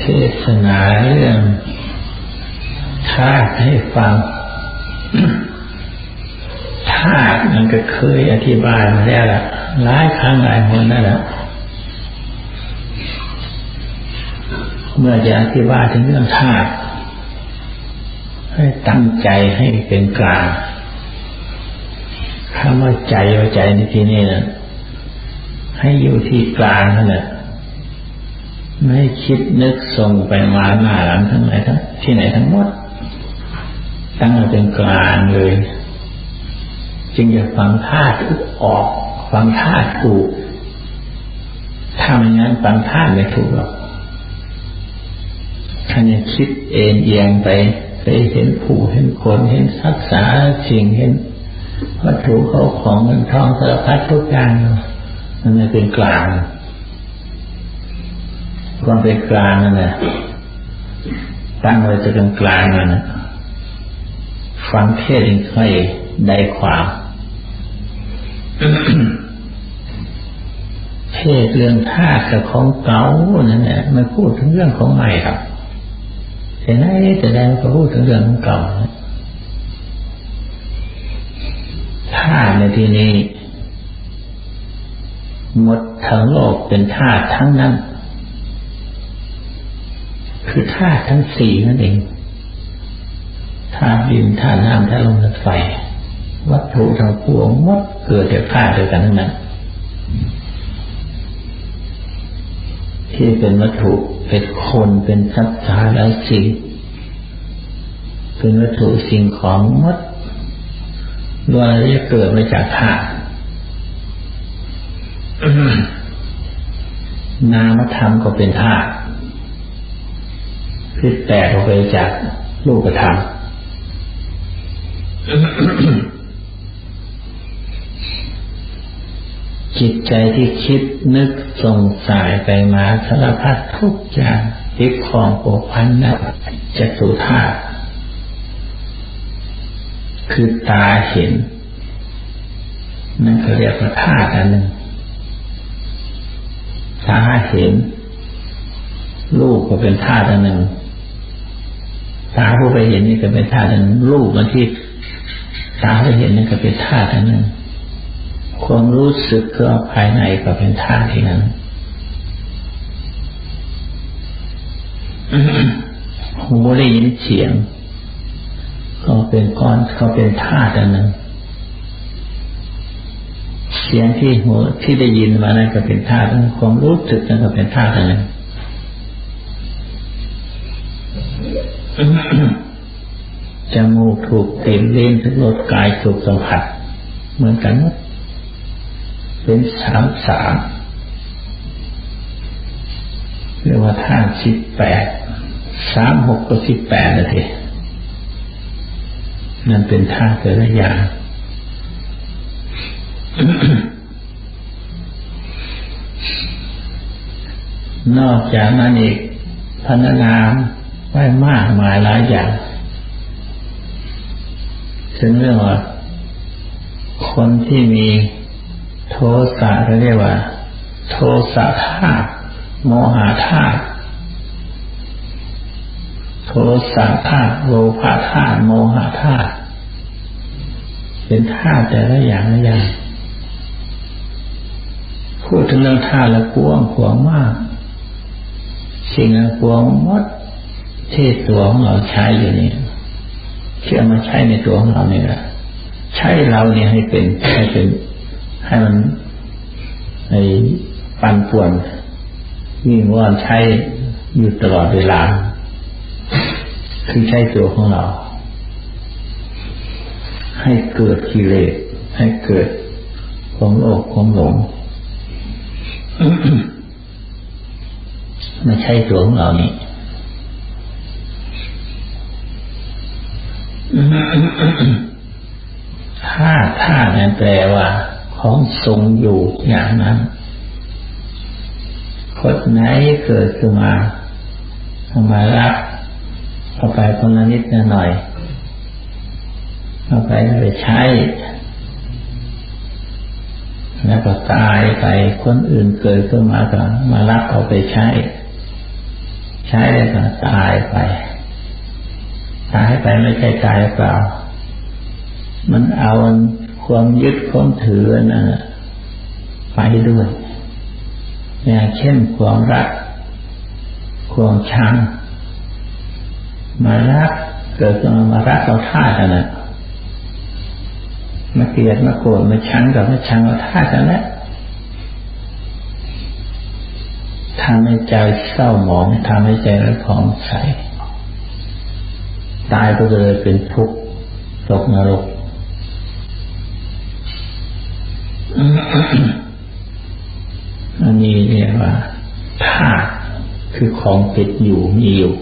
เทศนาเรื่องธาตุให้ฟังธาตุมันก็เคยอธิบายมาแล้วล่ะหลายครั้งหลายคนนั่นแหละเมื่อจะอธิบายถึงเรื่องธาตุให้ตั้งใจให้เป็นกลางคำว่าใจว่าใจในที่นี้นะให้อยู่ที่กลางนั่นแหละ ไม่คิดนึกส่งไปมาหน้าหลังทั้งไหนทั้งที่ไหนทั้งหมด ตั้งเป็นกลางเลย จึงจะฟังธาตุออก ฟังธาตุถูก ถ้าไม่งั้นฟังธาตุไม่ถูกหรอกท่านจะคิดเอ็นเอียงไปไปเห็นผู้เห็นคนเห็นสักษาสิ่งเห็นวัตถุเขาของเงินทองสารพัดทุกอย่างมันไม่เป็นกลาง ความเป็นกลางนั่นแหละตั้งไว้จะเป็นกลางนั่นนะฟังเทศยังค่อยได้ความเทศเรื่องธาตุกับของเก่านั่นแหละไม่พูดถึงเรื่องของใหม่ครับแต่ไหนแต่ใดก็พูดถึงเรื่องของเก่าธาตุในที่นี้หมดทั้งโลกเป็นธาตุทั้งนั้น คือธาตุทั้งสี่นั่นเองธาตุดินธาตุน้ำธาตุลมธาตุไฟ วัตถุทั้งปวงหมดเกิดจากธาตุเดียวกันทั้งนั้น ที่เป็นวัตถุเป็นคนเป็นทรัพย์สารและสิ่งเป็นวัตถุสิ่งของมดล้วนจะเกิดมาจากธาตุนามธรรมก็เป็นธาตุ คือแตกออกไปจากรูปธรรมจิตใจที่คิดนึกส่งสายไปมาสารพัดทุกอย่างทิพของโปพันนะจะสุธาตุคือตาเห็น นั่นเขาเรียกว่าธาตุอันหนึ่งตาเห็น รูปก็เป็นธาตุอันหนึ่ง ตาผู้ไปเห็นนี่ก็เป็นธาตุอันหนึ่งรูปมันที่ตาไปเห็นนี่ก็เป็นธาตุอันหนึ่งความรู้สึกก็ภายในก็เป็นธาตุที่นั้นหูได้ยินเสียง ก็เป็นก้อนก็เป็นธาตุอันหนึ่งเสียงที่หูที่ได้ยินมานั้นก็เป็นธาตุความรู้สึกนั้นก็เป็นธาตุอันหนึ่ง จมูกถูกติดเล่นทุกรสกายถูกสัมผัส เหมือนกันหมดเป็นสามสามเรียกว่าท่าสิบแปดสามหกก็สิบแปดนาทีนั่นเป็นท่าแต่ละอย่างนอกจากนั้นอีกพันนาม ไว้มากมายหลายอย่างถึงเรื่องว่า คนที่มีโทสะเขาเรียกว่า โทสะธาตุโมหะธาตุโทสะธาตุโลภะธาตุโมหะธาตุเป็นธาตุแต่ละอย่างละอย่างพูดถึงเรื่องธาตุละกวงขวางมาก สิ่งละกวงมด ที่ตัวของเราใช้อยู่นี่เชื่อมาใช้ในตัวของเราเนี่ยใช้เราเนี่ยให้เป็นให้เป็น ให้มันในปันป่วนวิ่งว่อนใช้อยู่ตลอดเวลา คือใช้ตัวของเรา ให้เกิดกิเลสให้เกิดความโลภความหลงไม่ใช่ตัวของเรานี่ ถ้าถ้านั้นแปลว่า ของทรงอยู่อย่างนั้นคนไหนเกิดขึ้นมาทำไมรับเข้าไปคนละนิดละหน่อยเข้าไปไปใช้ แล้วก็ตายไปคนอื่นเกิดขึ้นมาก็มารับเอาไปใช้ ใช้แล้วก็ตายไป ตายไปไม่ใช่ตายเปล่า มันเอาความยึดความถือนั่นไปด้วยอย่างเช่นความรัก ความชัง มารักเกิดมารักเราท่ากันนะมาเกลียดมาโกรธมาชังกับมาชังเราท่ากันแล้วทำให้ใจเศร้าหมองทำให้ใจระผ่องใส ตายก็จะเลยเป็นทุกข์ตกนรก อันนี้เรียกว่าธาตุคือของติดอยู่มีอยู่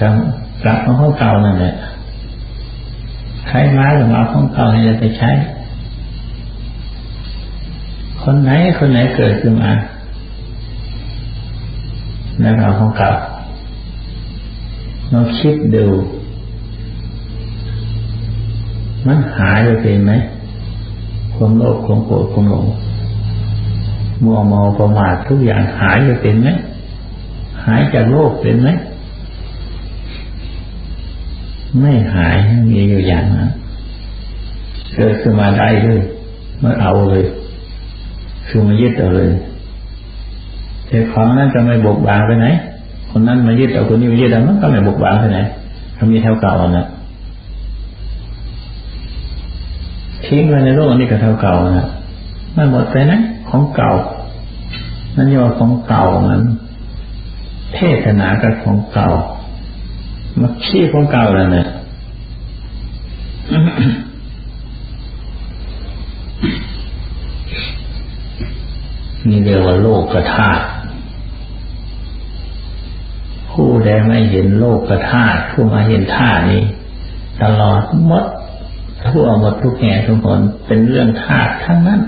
กลับกลับมาของเก่านั่นแหละใช้ไม้หรือมาของเก่านี่จะไปใช้ คนไหนคนไหนเกิดขึ้นมาในเราของเก่า เราคิดดู มันหายไปเป็นไหมความโลภความโกรธความหลงมัวเมาประมาททุกอย่างหายไปเป็นไหมหายจากโลกเป็นไหมไม่หายมีอยู่อย่างนั้นเกิดขึ้นมาได้เลยมันเอาเลย คือมายึดเอาเลยแต่ของนั้นจะไม่บกบางไปไหน คนนั้นมายึดเอาคนนี้มายึดเอามันก็ไม่บกบางไปไหนเขามีเท่าเก่านะทิ้งไว้ในโลกนี้ก็เท่าเก่านะมันหมดไปนะของเก่า นั่นยอของเก่านั้นเทศนากับของเก่ามาขี้ของเก่าแล้วเนี่ยนี่เรียกว่าโลกกระธา ตุผู้ใดไม่เห็นโลกกระธาตุผู้มาเห็นธาตุนี้ ตลอดหมดทั่วหมดทุกแห่งทุกคนเป็นเรื่องธาตุทั้งนั้น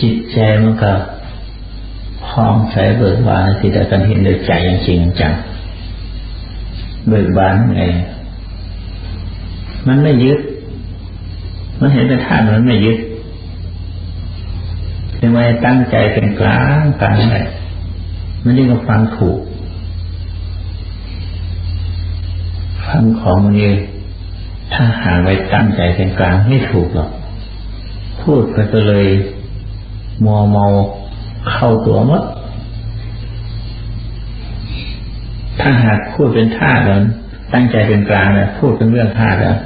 จิตใจมันก็พองใสเบิกบานที่ได้กันเห็นโดยใจจริงจังเบิกบานไงมันไม่ยึด มันเห็นเป็นธาตุมันไม่ยึดทำไมตั้งใจเป็นกลางกลางไง มันยิ่งก็ฟังถูก ฟังของมันเองถ้าหาไว้ตั้งใจเป็นกลางไม่ถูกหรอก พูดไปก็เลยมัวเมาเข้าตัวมด ถ้าหากพูดเป็นท่าแล้วตั้งใจเป็นกลางนะพูดเป็นเรื่องท่าแล้ว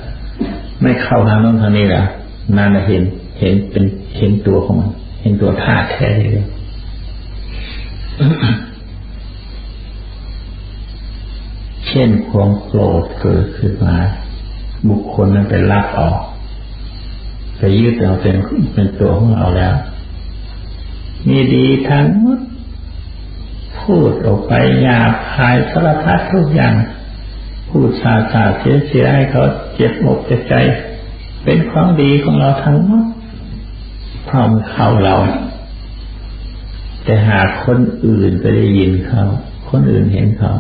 ไม่เข้าทางโน้นทางนี้แล้วนานเห็น เห็นเป็นเห็นตัวของมัน เห็นตัวท่าแท้เลย เช่นความโกรธเกิดขึ้นมา บุคคลนั้นไปรับออกไปยึดเอาเป็นเป็นตัวของเราแล้ว มีดีทั้งหมดพูดออกไปหยาบคายสารพัดทุกอย่าง พูดสาสาเสียเสียให้เขาเจ็บอกเจ็บใจ เป็นความดีของเราทั้งหมดพร้อมเข้าเรา แต่หากคนอื่นไปได้ยินเขา คนอื่นเห็นเขา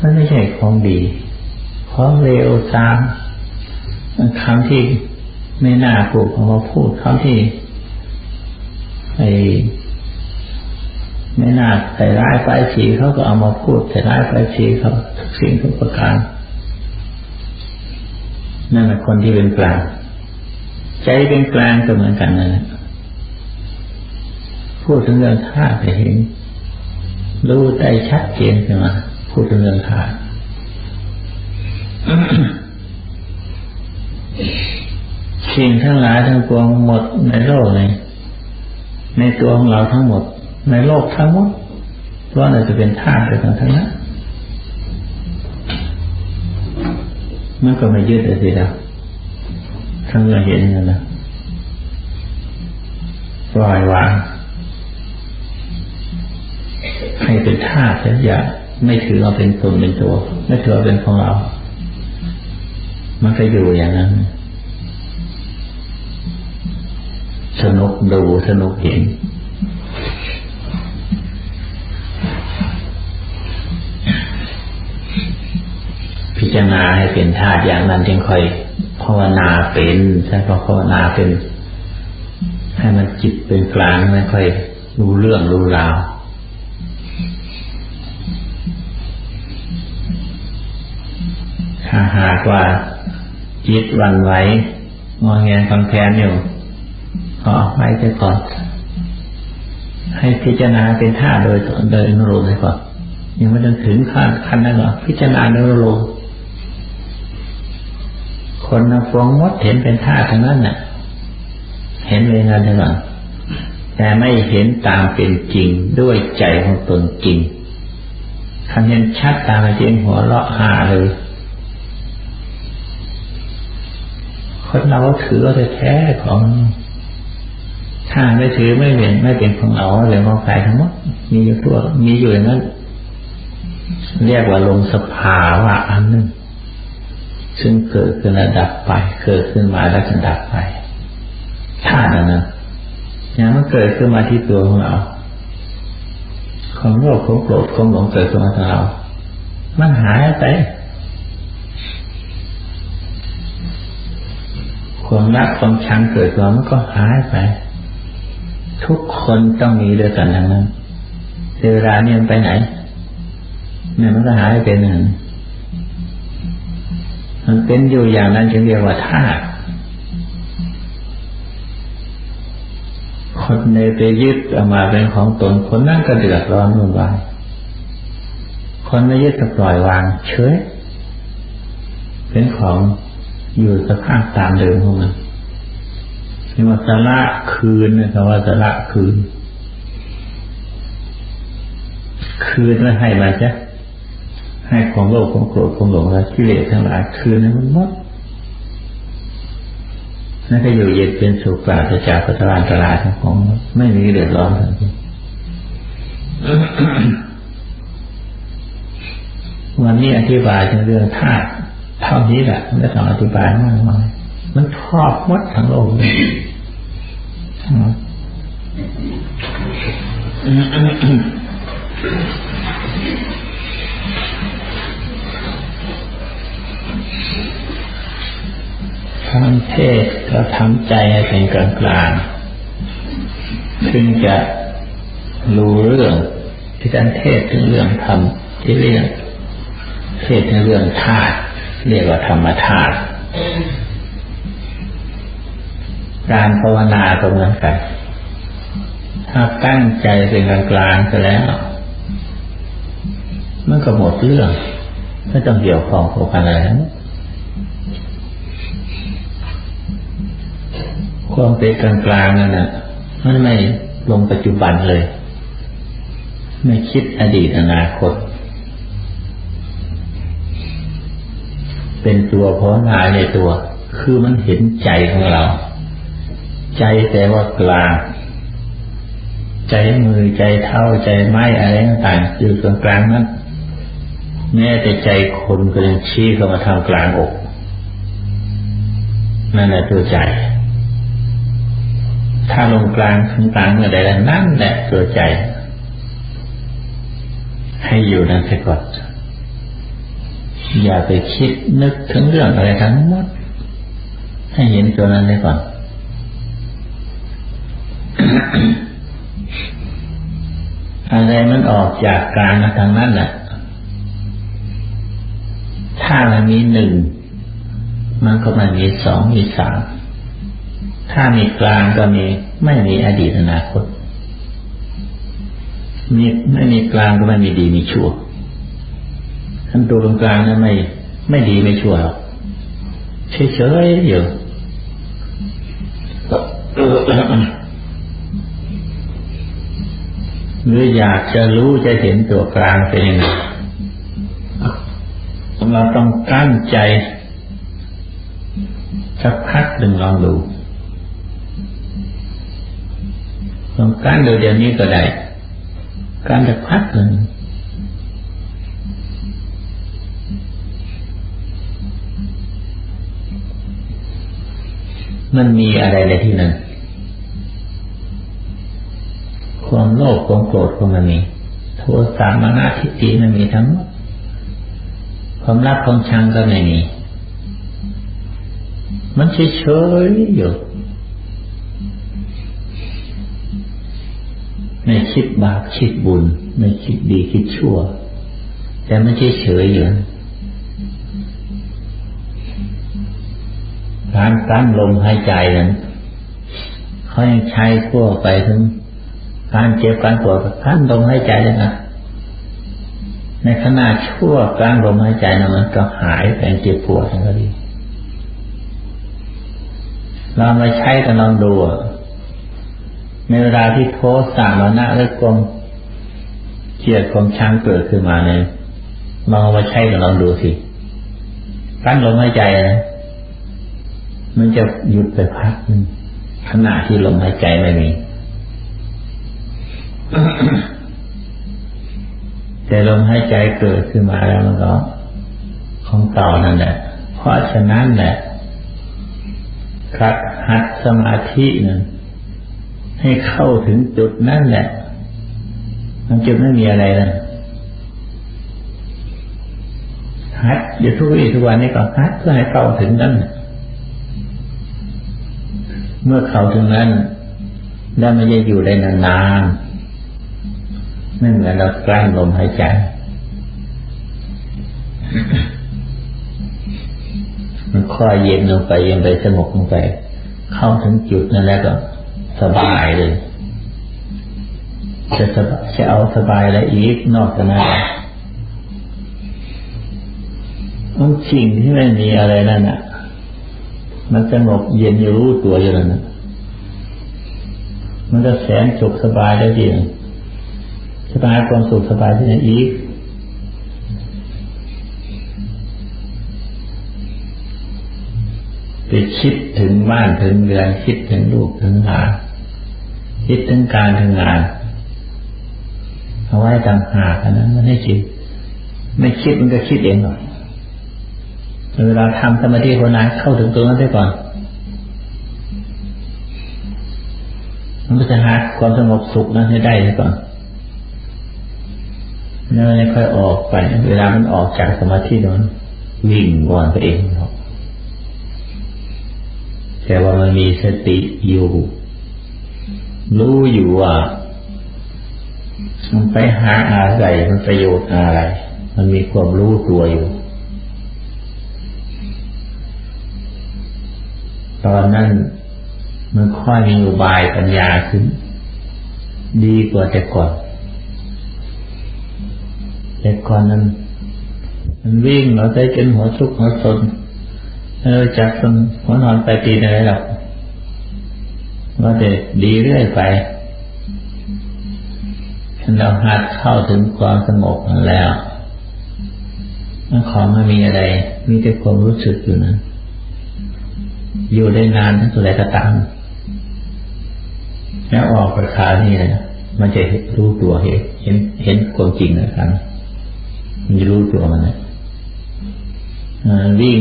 มันไม่ใช่ของดี ของเลวตามคำที่ไม่น่าพูดเขาพูดคำที่ไอ้ไม่น่าใส่ร้ายไปสีเขาก็เอามาพูดใส่ร้ายไปสีเขาทุกสิ่งทุกประการนั่นแหละคนที่เป็นกลาง ใจเป็นกลางก็เหมือนกันนั่นแหละ พูดถึงเรื่องธาตุเห็นรู้ใจชัดเจนขึ้นมาพูดถึงเรื่องธาตุสิ่งทั้งหลายทั้งปวงหมดในโลกนี้ในตัวของเราทั้งหมด ในโลกทั้งหมดเพราะเราจะเป็นธาตุไปทั้งทั้งนั้นมันก็ไม่ยึดเลยสิเราทั้งเราเห็นกันนะปล่อยวาง ให้เป็นธาตุอย่าไม่ถือเอาเป็นตนเป็นตัว ไม่ถือเอาเป็นของเรา มันก็อยู่อย่างนั้น สนุกดูสนุกเห็นพิจารณาให้เป็นธาตุอย่างนั้นจึงค่อยภาวนาเป็นใช่พอภาวนาเป็น ให้มันจิตเป็นกลางไม่ค่อยรู้เรื่องรู้ราว ถ้าหากว่าจิตวันไหวงอแงคำแพนอยู่ก็เอาไว้ไปก่อน ให้พิจารณาเป็นท่าโดยโดยอนุโลมไปก่อนยังไม่ต้องถึงขั้นขั้นนั้นหรอกพิจารณาโดยอนุโลมคนนับฟองมดเห็นเป็นท่าทั้งนั้นน่ะ เห็นเลยนะท่านแต่ไม่เห็นตามเป็นจริงด้วยใจของตนจริงคันเห็นชัดตามเป็นจริงหัวเราะหาเลย คนเราถือว่าแท้ของถ้าไม่ถือไม่เป็นไม่เป็นของเราเลยของใครทั้งหมดมีอยู่ตัวมีอยู่อย่างนั้นเรียกว่าลงสภาวะอันหนึ่งซึ่งเกิดขึ้นระดับไปเกิดขึ้นมาแล้วจะดับไปท่านั้นนะอย่างมันเกิดขึ้นมาที่ตัวของเราความโลภความโกรธความหลงเกิดขึ้นมาที่เรา มันหายไป ความรักความชังเกิดขึ้นมันก็หายไป ทุกคนต้องมีด้วยกันทั้งนั้นเวลาเนี่ยมันไปไหนเนี่ยมันก็หายไปเนหนึ่งมันเป็นอยู่อย่างนั้นจึงเรียกว่าธาตุคนในไปยึดออกมาเป็นของตนคนนั้นก็เดือดร้อนวุ่นวายคนไม่ยึดก็ปล่อยวางเฉยเป็นของ อยู่สภาพตามเดิมของมันนี่ว่าสละคืนนะคำว่าสละคืน คืนไม่ให้มาจ้ะให้ความโลภความโกรธความหลงและกิเลสทั้งหลายคืนนั้นมันหมดนั่นก็อยู่เย็นเป็นสุขปราศจากปัจจุบันตลาดของไม่มีเดือดร้อนทั้งสิ้นวันนี้อธิบายถึงเรื่องธาตุ เท่านี้แหละไม่ต้องอธิบายมากมายมันครอบหมดทั้งโลกเลยทำเทศก็ทำใจให้เป็นกลางกลางถึงจะรู้เรื่องที่การเทศถึงเรื่องธรรมที่เรื่องเทศถึงเรื่องธาตุ เรียกว่าธรรมธาตุการภาวนาก็เหมือนกันถ้าตั้งใจเป็นกลางกลางก็แล้ว มันก็หมดเรื่องไม่ต้องเกี่ยวข้องกับอะไรความเป็นกลางกลางนั่นนะมันไม่ลงปัจจุบันเลย ไม่คิดอดีตอนาคต เป็นตัวพ้นายในตัว คือมันเห็นใจของเรา ใจแต่ว่ากลาง ใจมือใจเท้าใจไม้อะไรต่างๆอยู่ตรงกลางนั้นแม้แต่ใจคนก็ยังชี้เข้ามาทางกลางอก นั่นแหละตัวใจ ถ้าลงกลางถึงกลางเมื่อใดแล้วนั่นแหละตัวใจ ให้อยู่นั่นไปก่อน อย่าไปคิดนึกถึงเรื่องอะไรทั้งหมด ให้เห็นตัวนั้นไปก่อน อะไรมันออกจากกลางมาทางนั้นน่ะ ถ้ามันมีหนึ่ง มันก็มันมีสองมีสาม ถ้ามีกลางก็มีไม่มีอดีตอนาคตมีไม่มีกลางก็ไม่มีดีมีชั่ว ทันตัวตรงกลางนั้นไม่ไม่ดีไม่ชั่วหรอเฉยๆอยู่หรืออยากจะรู้จะเห็นตัวกลางเป็นยังไงเราต้องกั้นใจสักพักหนึ่งลองดูลองการเดี๋ยวนี้ก็ได้ การจะพักหนึ่ง มันมีอะไรในที่นั้น ความโลภความโกรธก็มันมี โทสะมานะทิฏฐิมันมีทั้งหมดความรักความชังก็ไม่มี มันเฉยๆอยู่ในไม่คิดบาปคิดบุญ ไม่คิดดีคิดชั่ว แต่ม่ใช่เฉยอยู่ การกั้นลมหายใจนั้นเขายังใช้ทั่วไปถึงการเจ็บการปวดกั้นลมหายใจเลยนะในขณะชั่วกลางลมหายใจนะมันก็หายไปเจ็บปวดทั้งก็ดีเรามาใช้กันลองดูในเวลาที่โทสะมานะหรือกลมเกียดความชังเกิดขึ้นมาเนี่ยลองมาใช้กันลองดูสิกั้นลมหายใจนะ มันจะหยุดไปพักนึงขณะที่ลมหายใจไม่มี แต่ลมหายใจเกิดขึ้นมาแล้วมันก็ของเก่านั่นแหละ เพราะฉะนั้นแหละคัดหัดสมาธินั้นให้เข้าถึงจุดนั่นแหละมันจุดไม่มีอะไรนะหัดอยู่ทุกวี่ทุกวันนี้ก็หัดเพื่อให้เข้าถึงนั่น เมื่อเข้าถึงนั้นแล้วมันจะอยู่ได้นานๆไม่เหมือนเรากลั้นลมหายใจมันค่อยเย็นลงไปเย็นไปสงบลงไป เข้าถึงจุดนั้นแล้วก็สบายเลยจะสบายจะเอาสบายอะไรอีกนอกจากนั้นมันสิ่งที่ไม่มีอะไรนั่นอะ มันสงบเย็นอยู่รู้ตัวอยู่แล้วนะมันก็แสนสุขสบายได้ดีสบายความสุขสบายที่ไหนอีกไปคิดถึงบ้านถึงเรือนคิดถึงลูกถึงหลานคิดถึงการถึงงานเอาไว้ต่างหากันนั้นมันไม่คิด ไม่คิดมันก็คิดเองหรอก เวลาทำสมาธิคนนั้นเข้าถึงตัวนั้นได้ก่อน มันก็จะหาความสงบสุขนั้นให้ได้ก่อนแล้วค่อยออกไป เวลามันออกจากสมาธินั้นวิ่งก่อนไปเองหรอกแต่ว่ามันมีสติอยู่ รู้อยู่ว่ามันไปหาอะไรมันประโยชน์อะไร มันมีความรู้ตัวอยู่ ตอนนั้นมันค่อยมีอุบายปัญญาขึ้น ดีกว่าแต่ก่อน แต่ก่อนนั้นมันวิ่งเราได้จนหัวทุกหัวสนเออจากตรงหัวนอนไปตีอะไรหรอกว่าแต่ดีเรื่อยไปฉันเราหัดเข้าถึงความสงบแล้วมันของไม่มีอะไร มีแต่ความรู้สึกอยู่นะ อยู่ได้นานทั้งตัวใดก็ตามแล้วออกไปคานี่เลยมันจะรู้ตัวเห็นเห็นเห็นความจริงนะครับมันจะรู้ตัวมันนะวิ่ง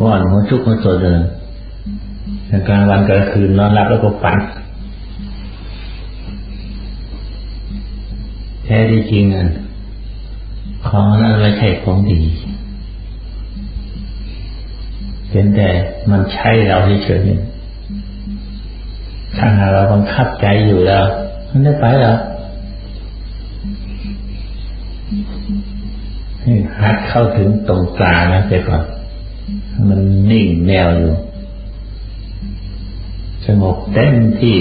ว่อนหัวชุกหัวโซเลยกลางวันกลางคืนนอนหลับแล้วก็ฝันแท้ที่จริงอะของนั้นไม่ใช่ของดี เป็นแต่มันใช่เราเฉยๆถ้าหากเราบังคับใจอยู่แล้ว มันได้ไปแล้วให้หัดเข้าถึงตรงกลางนะเสียก่อน มันนิ่งแนวอยู่ สงบเต็มที่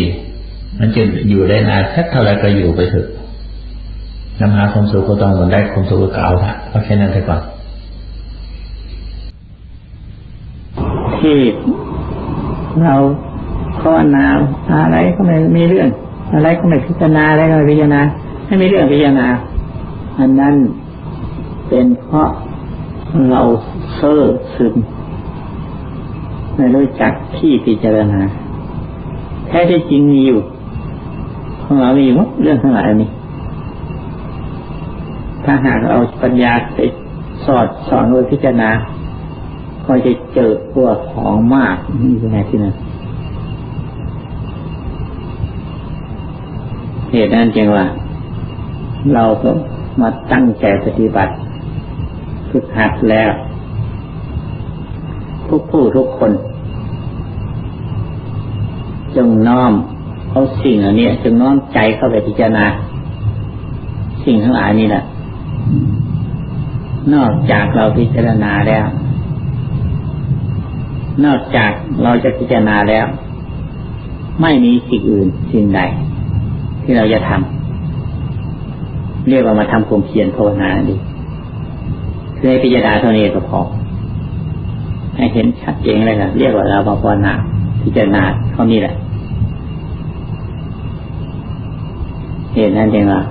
มันจะอยู่ได้นานสักเท่าไรก็อยู่ไปเถอะนำหาความสุขก็ต้องมันได้ความสุขก็เอาละเพราะแค่นั้นเสียก่อน ที่เราภาวนาอะไรก็ไม่มีเรื่อง อะไรก็ไม่พิจารณาอะไรก็ไม่พิจารณาไม่มีเรื่องพิจารณาอันนั้นเป็นเพราะเราเซ่อซึมไม่รู้จักที่พิจารณาแท้ที่จริงมีอยู่ของเรามีหมดเรื่องทั้งหลายนี้ถ้าหากเอาปัญญาไปสอดสอนโดยพิจารณา ก็จะเจอพวกของมากนี่เป็นไงที่นั่นเหตุนั้นจึงว่า เราก็มาตั้งใจปฏิบัติฝึกหัดแล้ว ทุกผู้ทุกคน จงน้อมเอาสิ่งเหล่านี้จงน้อมใจเข้าไปพิจารณา สิ่งทั้งหลายนี่แหละนอกจากเราพิจารณาแล้ว นอกจากเราจะพิจารณาแล้ว ไม่มีสิ่งอื่นสิ่งใด ที่เราจะทำเรียกว่ามาทำความเพียรภาวนาดีคือให้พิจารณาเท่านี้ก็พอให้เห็นชัดเจนเลยนะเรียกว่าเราภาวนาพิจารณาเท่านี้แหละเหตุนั้นเองว่า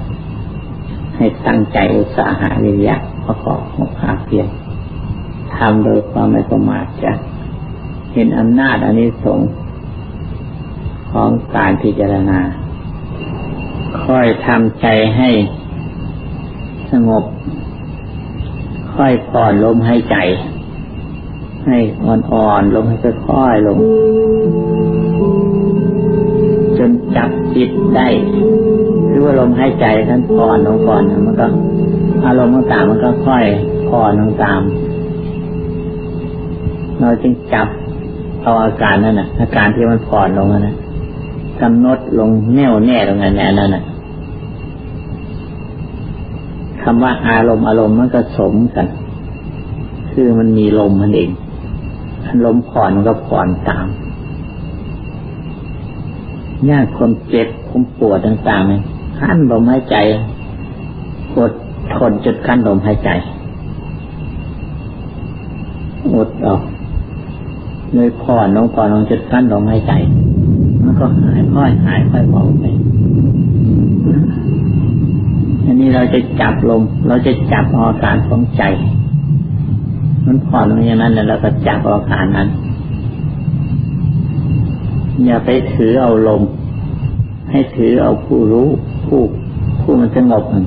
ให้ตั้งใจอุตสาหะวิริยะประกอบของภาคเพียรทำโดยความไม่ประมาทจ้ะ เห็นอำนาจอันนี้สงของการพิจารณา ค่อยทำใจให้สงบ ค่อยผ่อนลมให้ใจ ให้อ่อนๆลงให้ค่อยๆลง จนจับจิตได้คือว่าลมหายใจท่านผ่อนลงก่อนมันก็ อารมณ์ต่างๆมันก็ค่อยผ่อนลงตาม เราจึงจับ เอาอาการนั่นน่ะ อาการที่มันผ่อนลงนั่นนะกำหนดลงแน่วแน่ตรงนั้นนั่นน่ะคำว่าอารมณ์อารมณ์มันก็สมกัน คือมันมีลมมันเองลมผ่อนมันก็ผ่อนตามยากความเจ็บความปวดต่างๆเนี่ยขั้นลมหายใจอดทนจุดขั้นลมหายใจอดออก เลยผ่อนลงก่อนลงจุดขั้นลมหายใจ มันก็หายค่อยหายค่อยเบาไปอันนี้เราจะจับลม เราจะจับอาการของใจ มันผ่อนลงอย่างนั้นแล้วเราก็จับอาการนั้น อย่าไปถือเอาลม ให้ถือเอาผู้รู้ผู้ผู้มันสงบมัน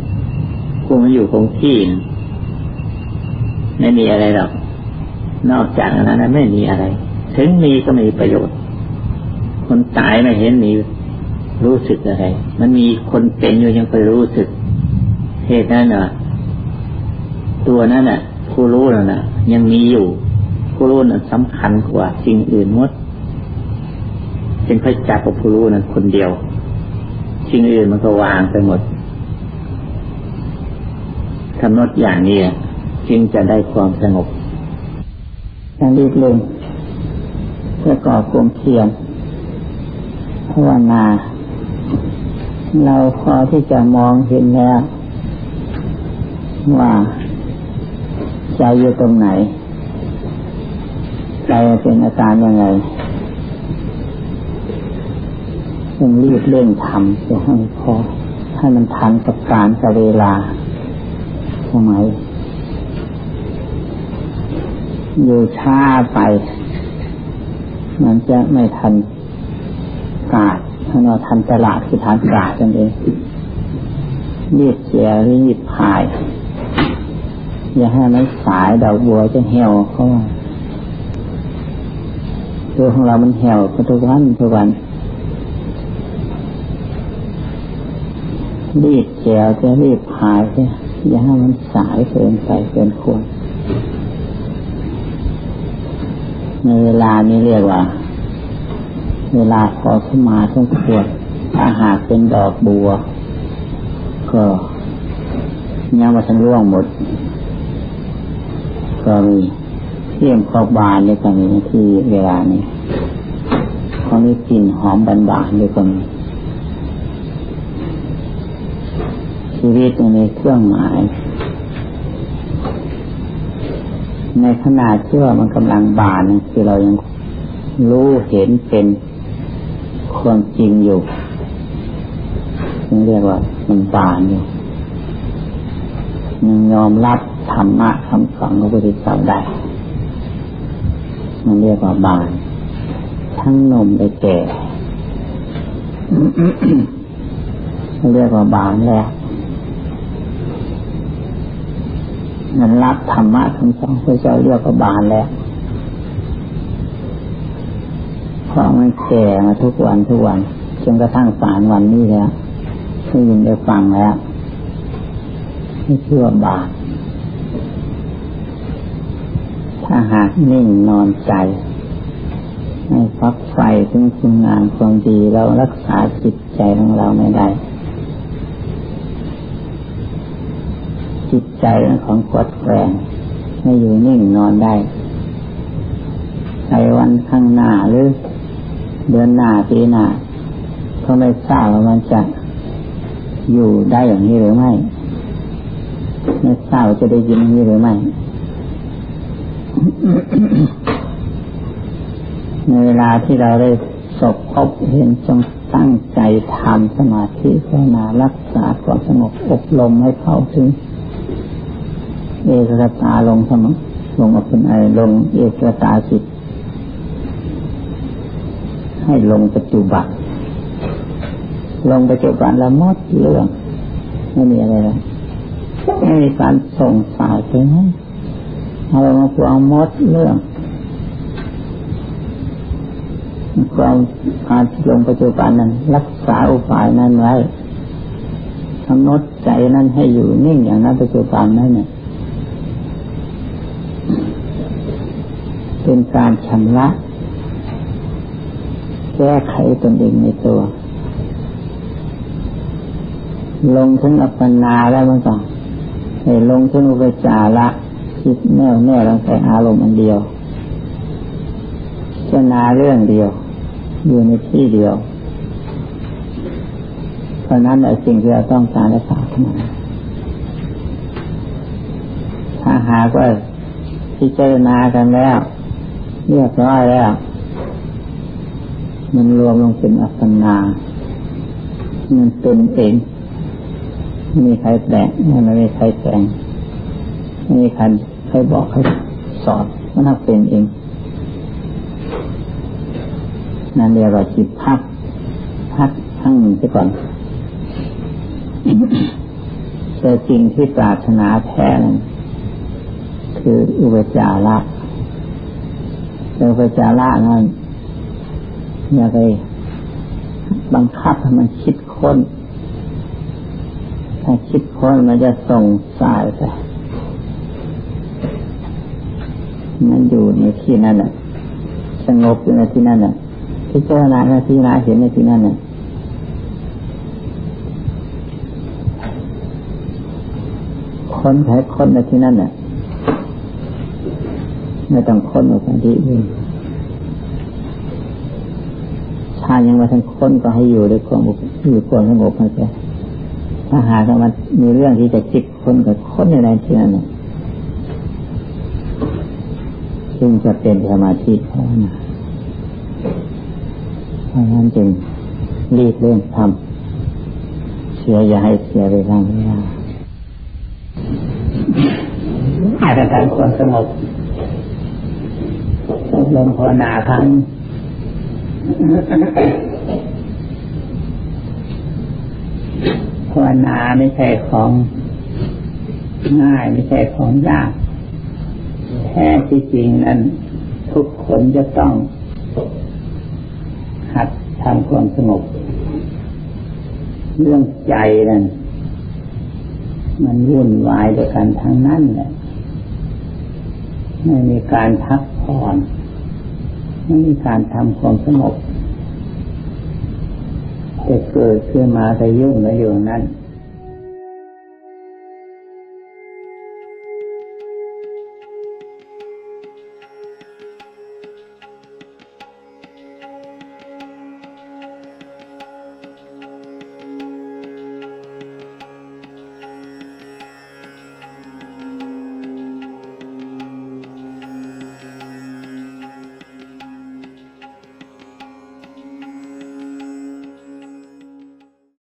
ผู้มันอยู่คงที่ไม่มีอะไรหรอก นอกจากนั้นไม่มีอะไร ถึงมีก็ไม่มีประโยชน์ คนตายไม่เห็นมีรู้สึกอะไร มันมีคนเป็นอยู่ยังไปรู้สึกเหตุนั้นน่ะ ตัวนั้นน่ะ ผู้รู้นั่นน่ะยังมีอยู่ ผู้รู้นั้นสำคัญกว่าสิ่งอื่นหมดเป็นพระจักรผู้รู้นั้นคนเดียว สิ่งอื่นมันก็วางไปหมดกำหนดอย่างนี้จึงจะได้ความสงบการรีบเร่ง เพื่อก่อความเพียรภาวนา เราพอที่จะมองเห็นแล้ว ว่าใจอยู่ตรงไหน ใจเป็นอาการยังไงต้องรีบเร่งทำจะให้พอให้มันทันกับการกับเวลาสมัยอยู่ช้าไป มันจะไม่ทันกาดถ้าเราทันตลาดคือทันกาดกันเองรีบเสียรีบพาย อย่าให้มันสายดอกบัวจะเหี่ยวเข้ามาตัวของเรามันเหี่ยวทุกวันทุกวันรีบแจวจะรีบหายจะอย่าให้มันสายเกินไปเกินควร ในเวลานี้เรียกว่า เวลาพอขึ้นมาต้องควรถ้าหากเป็นดอกบัว ก็ยังมาทั้งร่วงหมด ก็มีเที่ยงพอบานในตอนนี้ที่เวลานี้เขาได้กลิ่นหอมบานๆด้วยกันชีวิตในเครื่องหมาย ในขณะที่ว่ามันกำลังบานคือเรายังรู้เห็นเป็นความจริงอยู่เรียกว่ามันบานอยู่มันยอมรับธรรมะคำสอนของพระพุทธเจ้าได้มันเรียกว่าบาน ทั้งนมได้แก่เรียกว่าบานแล้ว มันรับธรรมะคำสอนพระเจ้าเรียกว่าบานแล้วเพราะมันแก่มาทุกวันทุกวันจนกระทั่งสารวันนี้แล้วได้ยินได้ฟังแล้วไม่เชื่อบาปถ้าหากนิ่งนอนใจให้ฟักไฟถึงคุณงานความดีเรารักษาจิตใจของเราไม่ได้ จิตใจของกดแกงไม่อยู่นิ่งนอนได้ ในวันข้างหน้าหรือ เดือนหน้าปีหน้าก็ไม่ทราบว่ามันจะอยู่ได้อย่างนี้หรือไม่ ไม่ทราบจะได้ยินนี้หรือไม่ในเวลาที่เราได้สบพบเห็นจงตั้งใจทำสมาธิภาวนารักษาความสงบอบรมให้เข้าถึง เอกตาลงสมลงอภินัยลงเอกตาจิตให้ลงปัจจุบัน ลงปัจจุบันแล้วมดเรื่อง ไม่มีอะไรเลยไม่มีการส่งสายไปไหนเอามาฟังมดเรื่องความการลงปัจจุบันนั้น รักษาอุปายนั้นไว้กำหนดใจนั้นให้อยู่นิ่งอย่างนั้นปัจจุบันนั้นเนี่ย เป็นการชำระ แก้ไขตนเองในตัว ลงถึงอัปปนาแล้วมันก็ให้ลงถึงอุปจาระคิดแน่วแน่ลงใส่อารมณ์อันเดียวเจนาเรื่องเดียว อยู่ในที่เดียว เพราะนั้นสิ่งที่เราต้องการและศาสนาถ้าหากว่าพิจารณากันแล้ว เรียบร้อยแล้ว มันรวมลงเป็นอัปนา มันเป็นเองไม่มีใครแต่งไม่มีใครแต่งไม่มีใครใครบอกใครสอนมันนักเป็นเอง นั่นเรียกว่าจิตพัก พักทั้งหนึ่งไปก่อนแต่จริงที่ปรารถนาแท้นั้นคืออุปจาระ อุปจาระนั้นอย่าไปบังคับให้มันคิดค้น ถ้าคิดค้นมันจะส่งสายไป มันอยู่ในที่นั่นแหละสงบอยู่ในที่นั่นแหละพิจารณาในที่นาเห็นในที่นั่นน่ะคนใช้คนในที่นั่นน่ะ ไม่ต้องคนออกไปที่อื่นถ้ายังมาทั้งคนก็ให้อยู่ด้วยความอยู่ความสงบนะจ๊ะถ้าหากมันมีเรื่องที่จะจิกคนกับคนในที่นั่นน่ะซึ่งจะเป็นสมาธิภาวนาเพราะนั้นจึงรีบเร่งทำเสียอย่าให้เสียเวลาเวลาอาจจะทำความสงบ ลงภาวนาครั้งภาวนาไม่ใช่ของง่ายไม่ใช่ของยาก แท้ที่จริงนั้นทุกคนจะต้อง หัดทำความสงบเรื่องใจนั่นมันวุ่นวายด้วยกันทั้งนั้นแหละไม่มีการพักผ่อน ไม่มีการทำความสงบจะเกิดขึ้นมาแต่ยุ่งแล้วอยู่นั้น